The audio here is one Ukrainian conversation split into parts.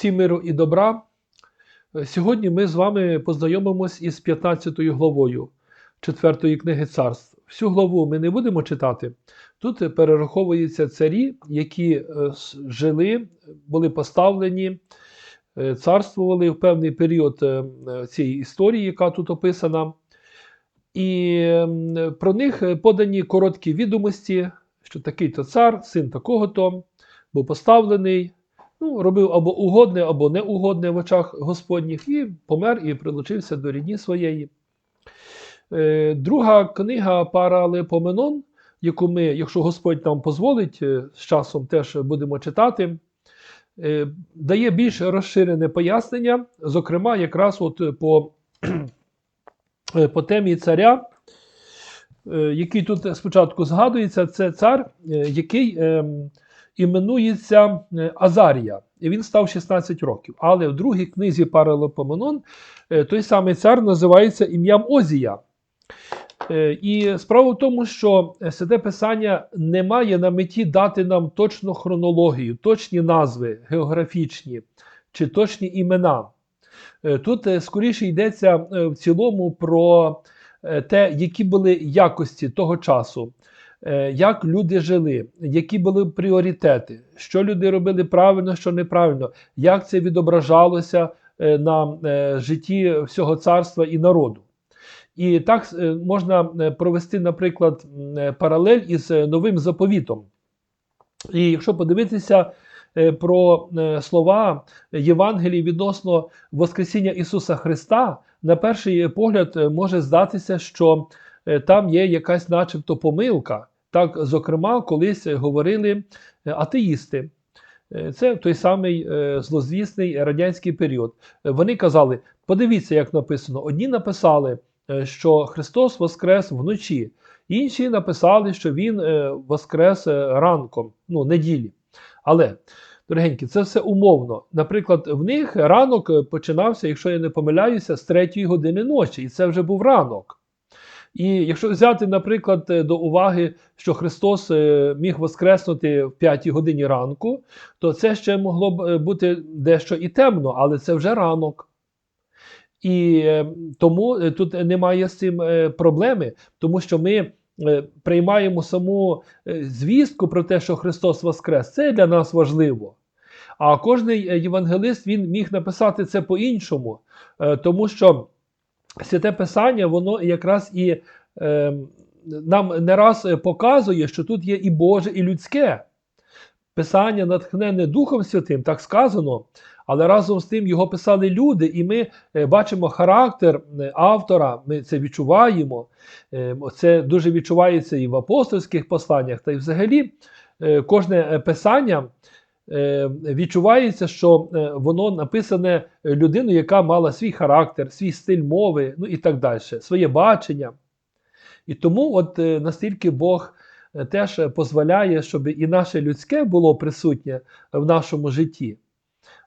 Всім миру і добра. Е, Сьогодні ми з вами познайомимось із 15 главою 4 книги царств. Всю главу ми не будемо читати. Тут перераховуються царі, які е, жили, були поставлені, е, царствували в певний період цієї історії, яка тут описана. І про них подані короткі відомості, що такий-то цар, син такого-то, був поставлений, ну, робив або угодне, або неугодне в очах Господніх, і помер і прилучився до рідні своєї. Е, Друга книга Паралепоменон, яку ми, якщо Господь нам дозволить, е, з часом теж будемо читати, е, дає більш розширене пояснення, зокрема, якраз от по, по темі царя, який тут спочатку згадується, це цар, який ем, іменується е, Азарія. І він став 16 років. Але в другій книзі Паралепоменон е, той самий цар називається ім'ям Озія. Е, І справа в тому, що Святе Писання не має на меті дати нам точну хронологію, точні назви географічні чи точні імена. Тут скоріше йдеться в цілому про те, які були якості того часу, як люди жили, які були пріоритети, що люди робили правильно, що неправильно, як це відображалося е, на е, житті всього царства і народу. І так е, можна е, провести, наприклад, е, паралель із е, новим заповітом. І якщо подивитися е, про е, слова Євангелії відносно Воскресіння Ісуса Христа, на перший погляд е, може здатися, що е, там є якась начебто помилка. Так, зокрема, колись говорили е, атеїсти. Е, Це той самий е, злозвісний радянський період. Вони казали: подивіться, як написано. Одні написали, що Христос воскрес вночі, інші написали, що Він воскрес ранком, ну, неділі. Але, дорогенькі, це все умовно. Наприклад, в них ранок починався, якщо я не помиляюся, з 3 години ночі, і це вже був ранок. І якщо взяти, наприклад, е, до уваги, що Христос е, міг воскреснути в 5 годині ранку, то це ще могло б е, бути дещо і темно, але це вже ранок. І тому тут немає з цим проблеми, тому що ми приймаємо саму звістку про те, що Христос Воскрес. Це для нас важливо. А кожний євангелист він міг написати це по-іншому, тому що святе Писання, воно якраз і е, нам не раз показує, що тут є і Боже, і людське. Писання натхнене Духом Святим, так сказано, але разом з тим його писали люди, і ми е, бачимо характер е, автора, ми це відчуваємо. Е, Це дуже відчувається і в апостольських посланнях, та й взагалі е, кожне писання відчувається, що е, воно написане людиною, яка мала свій характер, свій стиль мови, ну і так далі, своє бачення. І тому от е, настільки Бог е, теж е, дозволяє, щоб і наше людське було присутнє в нашому житті.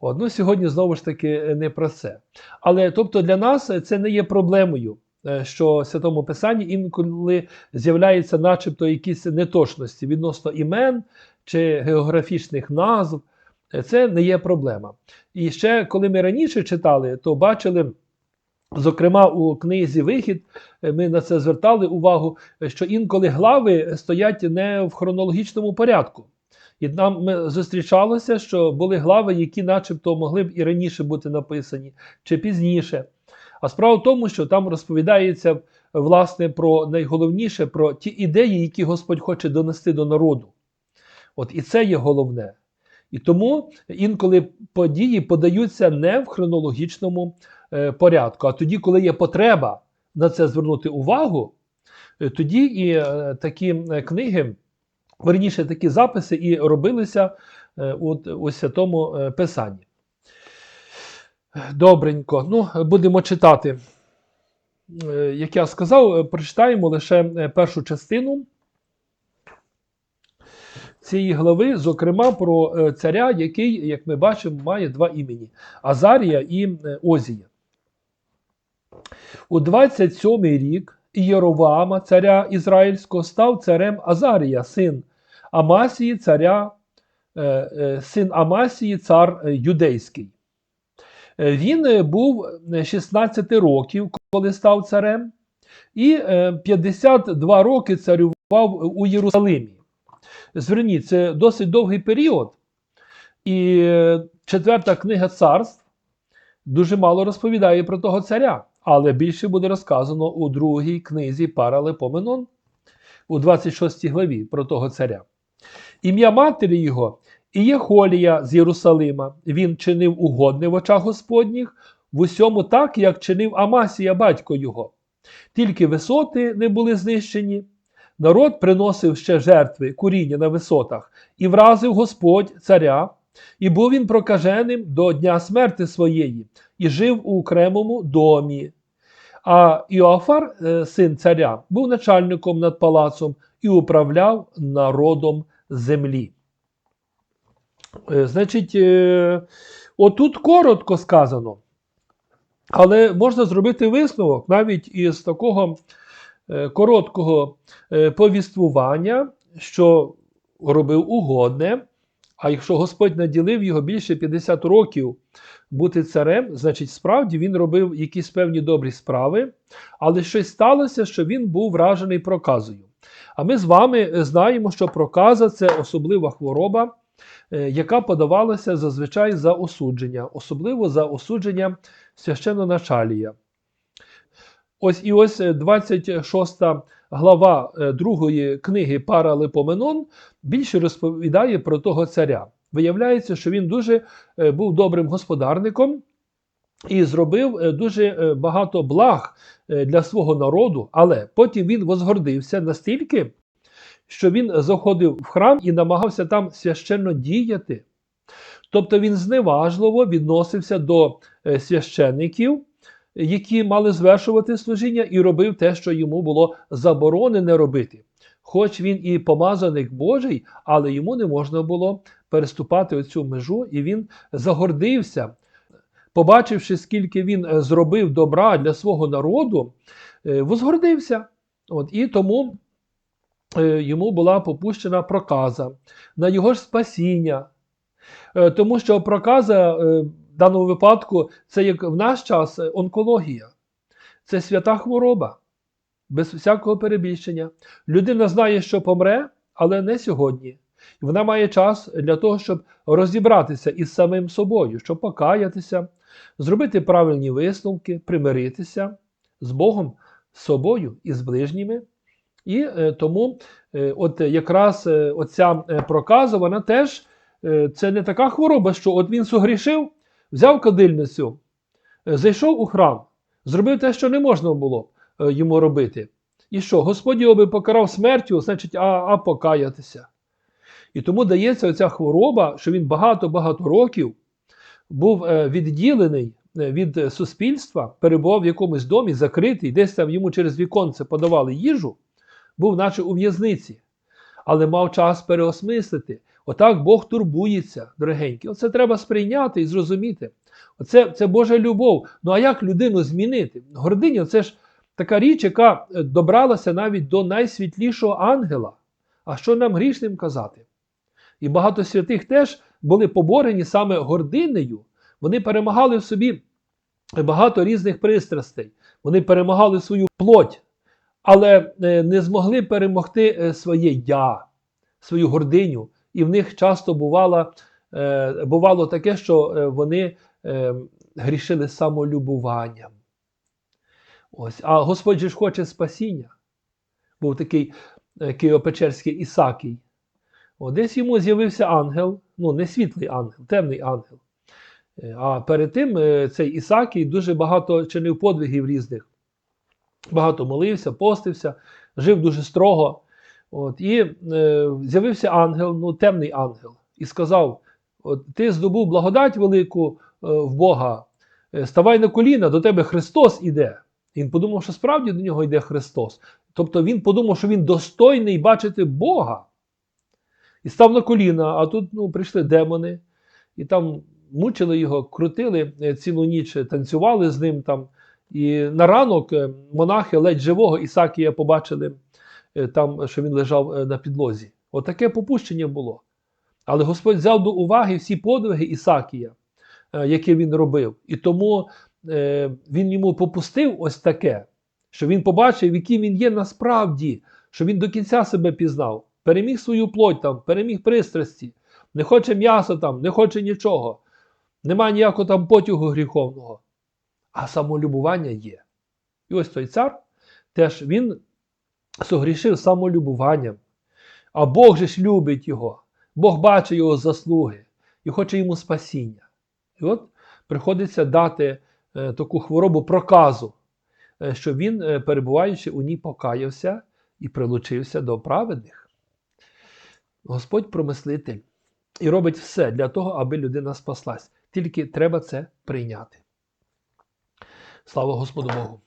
От, ну, сьогодні знову ж таки е, не про це. Але тобто для нас е, це не є проблемою, е, що в Святому Писанні інколи з'являються начебто якісь неточності відносно імен чи географічних назв. Е, Це не є проблема. І ще коли ми раніше читали, то бачили. Зокрема, у книзі Вихід е, ми на це звертали увагу, е, що інколи глави стоять не в хронологічному порядку. І нам ми зустрічалося, що були глави, які начебто могли б і раніше бути написані, чи пізніше. А справа в тому, що там розповідається власне про найголовніше, про ті ідеї, які Господь хоче донести до народу. От і це є головне. І тому інколи події подаються не в хронологічному е, порядку, а тоді, коли є потреба на це звернути увагу, е, тоді і е, такі книги, верніше такі записи і робилися е, от, у святому е, писанні. Добренько, ну, будемо читати. Е, Як я сказав, прочитаємо лише першу частину цієї глави, зокрема про царя, який, як ми бачимо, має два імені Азарія і Озія. У 27-й рік Єроваама, царя Ізраїльського, став царем Азарія, син Амасії, царя, е, е, син Амасії, цар е, юдейський. Він був е, 16 років, коли став царем, і е, 52 роки царював у Єрусалимі. Зверніть, це досить довгий період. І четверта книга царств дуже мало розповідає про того царя, але більше буде розказано у другій книзі Паралепоменон, у 26 главі про того царя. Ім'я матері його Ієхолія з Єрусалима. Він чинив угодне в очах Господніх, в усьому так, як чинив Амасія, батько його. Тільки висоти не були знищені. Народ приносив ще жертви куріння на висотах, і вразив Господь царя, і був він прокаженим до дня смерти своєї, і жив у окремому домі. А Іоафар, е, син царя, був начальником над палацом і управляв народом землі. Е, Значить, е, отут коротко сказано, але можна зробити висновок навіть із такого е, короткого повіствування, що робив угодне. А якщо Господь наділив його більше 50 років бути царем, значить, справді він робив якісь певні добрі справи, але щось сталося, що він був вражений проказою. А ми з вами знаємо, що проказа це особлива хвороба, е, яка подавалася зазвичай за осудження, особливо за осудження священоначалія. Ось і ось е, 26 глава е, другої книги Паралипоменон більше розповідає про того царя. Виявляється, що він дуже е, був добрим господарником і зробив е, дуже е, багато благ е, для свого народу, але потім він возгордився настільки, що він заходив в храм і намагався там священно діяти. Тобто він зневажливо відносився до священників, які мали звершувати служіння, і робив те, що йому було заборонене робити. Хоч він і помазаник Божий, але йому не можна було переступати оцю межу, і він загордився. Побачивши, скільки він е, зробив добра для свого народу, е, возгордився. От, і тому е, йому була попущена проказа на його ж спасіння. Тому що проказа в даному випадку це як в наш час онкологія, це свята хвороба, без всякого перебільшення. Людина знає, що помре, але не сьогодні. Вона має час для того, щоб розібратися із самим собою, щоб покаятися, зробити правильні висновки, примиритися з Богом, з собою і з ближніми. І е, тому е, от якраз е, оця проказа, вона теж це не така хвороба, що от він согрішив, взяв кадильницю, зайшов у храм, зробив те, що не можна було йому робити. І що? Господь його би покарав смертю, значить, а, а покаятися. І тому дається оця хвороба, що він багато-багато років був е, відділений е, від суспільства, перебував в якомусь домі, закритий, десь там йому через віконце подавали їжу, був наче у в'язниці, але мав час переосмислити. Отак Бог турбується, дорогенькі. Оце треба сприйняти і зрозуміти. Оце це Божа любов. Ну а як людину змінити? Гординя це ж така річ, яка е, добралася навіть до найсвітлішого ангела. А що нам грішним казати? І багато святих теж були поборені саме гординею. Вони перемагали в собі багато різних пристрастей. Вони перемагали свою плоть, але е, не змогли перемогти е, своє я, свою гординю. І в них часто бувало, е, бувало таке, що вони грішили самолюбуванням. Ось. А Господь же ж хоче спасіння. Був такий Києво-Печерський Ісакій. О, десь йому з'явився ангел, ну не світлий ангел, темний ангел. Е, А перед тим е, цей Ісакій дуже багато чинив подвигів різних. Багато молився, постився, жив дуже строго. От, І е, з'явився ангел, ну темний ангел, і сказав: от, Ти здобув благодать велику е, в Бога, е, ставай на коліна, до тебе Христос іде. Він подумав, що справді до нього йде Христос. Тобто він подумав, що він достойний бачити Бога. І став на коліна, а тут ну, прийшли демони, і там мучили його, крутили е, цілу ніч, танцювали з ним там. І на ранок е, монахи ледь живого Ісакія побачили е, там, що він лежав е, на підлозі. Отаке попущення було. Але Господь взяв до уваги всі подвиги Ісакія. е, яке він робив. І тому е, він йому попустив ось таке, що він побачив, який він є насправді, що він до кінця себе пізнав, переміг свою плоть там, переміг пристрасті, не хоче м'яса там, не хоче нічого, немає ніякого там потягу гріховного, а самолюбування є. І ось той цар теж він согрішив самолюбуванням. А Бог же ж любить його, Бог бачить його заслуги і хоче йому спасіння. І от приходиться дати е, таку хворобу проказу, е, що він, е, перебуваючи у ній, покаявся і прилучився до праведних. Господь промислитель і робить все для того, аби людина спаслась. Тільки треба це прийняти. Слава Господу Богу!